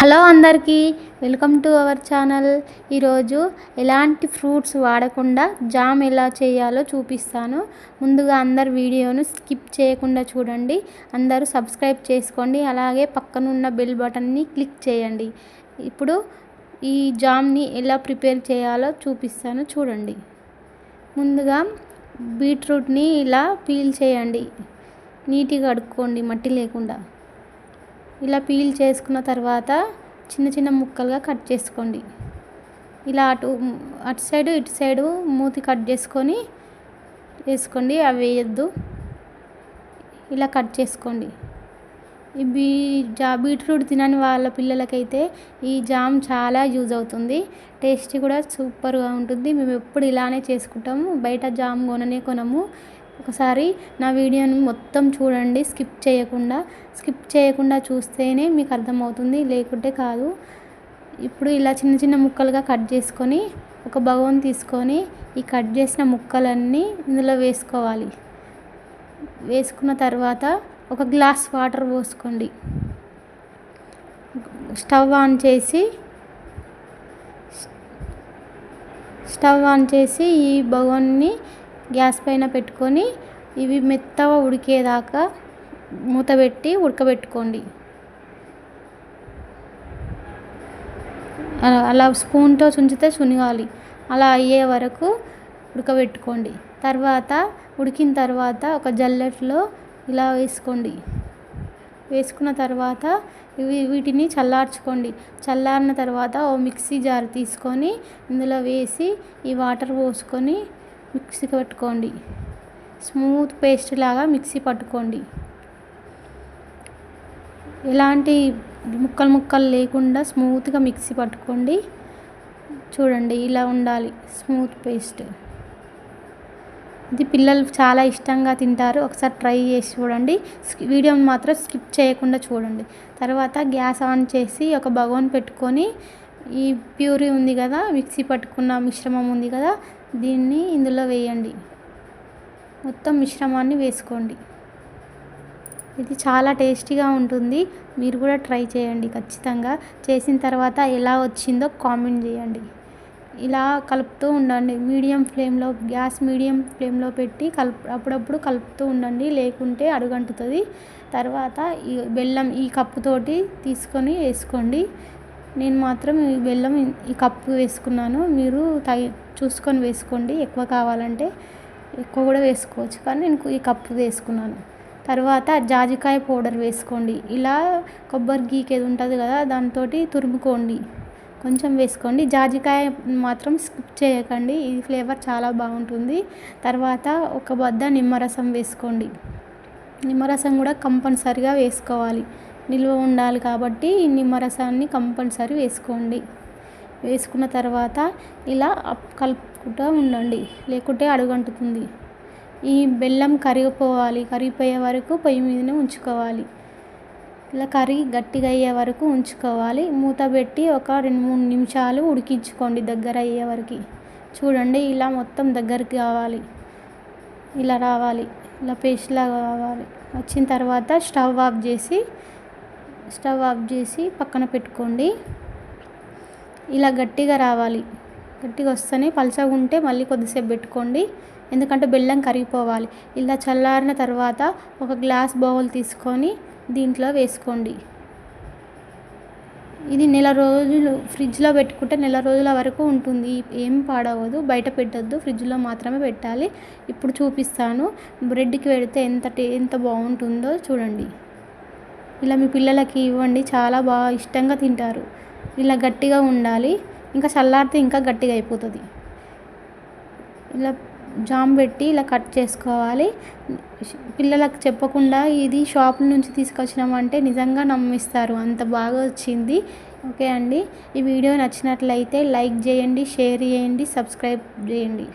Hello అందరికీ welcome to our channel. ఈరోజు ఎలాంటి ఫ్రూట్స్ వాడకుండా జామ్ ఎలా చేయాలో చూపిస్తాను. ముందుగా అందరు వీడియోను స్కిప్ చేయకుండా చూడండి. అందరూ సబ్స్క్రైబ్ చేసుకోండి. అలాగే పక్కనున్న బెల్ బటన్ని క్లిక్ చేయండి. ఇప్పుడు ఈ జామ్ని ఎలా ప్రిపేర్ చేయాలో చూపిస్తాను చూడండి. ముందుగా బీట్రూట్ని ఇలా పీల్ చేయండి. నీట్గా కడుక్కోండి మట్టి లేకుండా. ఇలా పీల్ చేసుకున్న తర్వాత చిన్న చిన్న ముక్కలుగా కట్ చేసుకోండి. ఇలా అటు అటు సైడు ఇటు సైడు మూతి కట్ చేసుకొని వేసుకోండి. అవి వేయద్దు. ఇలా కట్ చేసుకోండి. ఈ బీ జా బీట్రూట్ తినని వాళ్ళ పిల్లలకైతే ఈ జామ్ చాలా యూజ్ అవుతుంది. టేస్ట్ కూడా సూపర్గా ఉంటుంది. మేము ఎప్పుడు ఇలానే చేసుకుంటాము. బయట జామ్ కొననే కొనము. ఒకసారి నా వీడియోని మొత్తం చూడండి స్కిప్ చేయకుండా. స్కిప్ చేయకుండా చూస్తేనే మీకు అర్థమవుతుంది లేకుంటే కాదు. ఇప్పుడు ఇలా చిన్న చిన్న ముక్కలుగా కట్ చేసుకొని ఒక బగోన్ తీసుకొని ఈ కట్ చేసిన ముక్కలన్నీ ఇందులో వేసుకోవాలి. వేసుకున్న తర్వాత ఒక గ్లాస్ వాటర్ పోసుకోండి. స్టవ్ ఆన్ చేసి స్టవ్ ఆన్ చేసి ఈ బగోన్ని గ్యాస్ పైన పెట్టుకొని ఇవి మెత్తగా ఉడికేదాకా మూత పెట్టి ఉడకబెట్టుకోండి. అలా స్పూన్తో చుంచితే చునగాలి అలా అయ్యే వరకు ఉడకబెట్టుకోండి. తర్వాత ఉడికిన తర్వాత ఒక జల్లెట్లో ఇలా వేసుకోండి. వేసుకున్న తర్వాత ఇవి వీటిని చల్లార్చుకోండి. చల్లారిన తర్వాత ఓ మిక్సీ జార్ తీసుకొని ఇందులో వేసి ఈ వాటర్ పోసుకొని మిక్సీకి పట్టుకోండి. స్మూత్ పేస్ట్ లాగా మిక్సీ పట్టుకోండి. ఎలాంటి ముక్కలు ముక్కలు లేకుండా స్మూత్గా మిక్సీ పట్టుకోండి. చూడండి ఇలా ఉండాలి స్మూత్ పేస్ట్. ఇది పిల్లలు చాలా ఇష్టంగా తింటారు. ఒకసారి ట్రై చేసి చూడండి. వీడియోని మాత్రం స్కిప్ చేయకుండా చూడండి. తర్వాత గ్యాస్ ఆన్ చేసి ఒక బగోన్ పెట్టుకొని ఈ ప్యూరీ ఉంది కదా మిక్సీ పట్టుకున్న మిశ్రమం ఉంది కదా దీన్ని ఇందులో వేయండి. మొత్తం మిశ్రమాన్ని వేసుకోండి. ఇది చాలా టేస్టీగా ఉంటుంది. మీరు కూడా ట్రై చేయండి ఖచ్చితంగా. చేసిన తర్వాత ఎలా వచ్చిందో కామెంట్ చేయండి. ఇలా కలుపుతూ ఉండండి. మీడియం ఫ్లేమ్లో గ్యాస్ మీడియం ఫ్లేమ్లో పెట్టి కలుపు అప్పుడప్పుడు కలుపుతూ ఉండండి. లేకుంటే అడుగంటుతుంది. తర్వాత ఈ బెల్లం ఈ కప్పుతోటి తీసుకొని వేసుకోండి. నేను మాత్రం ఈ బెల్లం ఈ కప్పు వేసుకున్నాను. మీరు తగి చూసుకొని వేసుకోండి. ఎక్కువ కావాలంటే ఎక్కువ కూడా వేసుకోవచ్చు. కానీ నేను ఈ కప్పు వేసుకున్నాను. తర్వాత జాజికాయ పౌడర్ వేసుకోండి. ఇలా కొబ్బరి గీకి ఏది ఉంటుంది కదా దాంతో తురుముకోండి. కొంచెం వేసుకోండి. జాజికాయ మాత్రం స్కిప్ చేయకండి. ఈ ఫ్లేవర్ చాలా బాగుంటుంది. తర్వాత ఒక బద్ద నిమ్మరసం వేసుకోండి. నిమ్మరసం కూడా కంపల్సరిగా వేసుకోవాలి. నిల్వ ఉండాలి కాబట్టి నిమ్మరసాన్ని కంపల్సరీ వేసుకోండి. వేసుకున్న తర్వాత ఇలా కలుపుకుంటూ ఉండండి. లేకుంటే అడుగంటుతుంది. ఈ బెల్లం కరిగిపోవాలి. కరిగిపోయే వరకు పొయ్యి మీదనే ఉంచుకోవాలి. ఇలా కరిగి గట్టిగా అయ్యే వరకు ఉంచుకోవాలి. మూత పెట్టి ఒక రెండు మూడు నిమిషాలు ఉడికించుకోండి దగ్గర అయ్యే వరకు. చూడండి ఇలా మొత్తం దగ్గరికి కావాలి ఇలా రావాలి. ఇలా పేస్ట్లా కావాలి వచ్చిన తర్వాత స్టవ్ ఆఫ్ చేసి స్టవ్ ఆఫ్ చేసి పక్కన పెట్టుకోండి. ఇలా గట్టిగా రావాలి. గట్టిగా వస్తేనే పలచగా ఉంటే మళ్ళీ కొద్దిసేపు పెట్టుకోండి. ఎందుకంటే బెల్లం కరిగిపోవాలి. ఇలా చల్లారిన తర్వాత ఒక గ్లాస్ బౌల్ తీసుకొని దీంట్లో వేసుకోండి. ఇది నెల రోజులు ఫ్రిడ్జ్లో పెట్టుకుంటే నెల రోజుల వరకు ఉంటుంది. ఏం పాడవదు. బయట పెట్టద్దు. ఫ్రిడ్జ్లో మాత్రమే పెట్టాలి. ఇప్పుడు చూపిస్తాను. బ్రెడ్కి పెడితే ఎంత ఎంత బాగుంటుందో చూడండి. ఇలా మీ పిల్లలకి ఇవ్వండి చాలా బాగా ఇష్టంగా తింటారు. ఇలా గట్టిగా ఉండాలి. ఇంకా చల్లారితే ఇంకా గట్టిగా అయిపోతుంది. ఇలా జామ్ పెట్టి ఇలా కట్ చేసుకోవాలి. పిల్లలకు చెప్పకుండా ఇది షాప్ నుంచి తీసుకొచ్చినామంటే నిజంగా నమ్మిస్తారు. అంత బాగా వచ్చింది. ఓకే అండి. ఈ వీడియో నచ్చినట్లయితే లైక్ చేయండి షేర్ చేయండి సబ్స్క్రైబ్ చేయండి.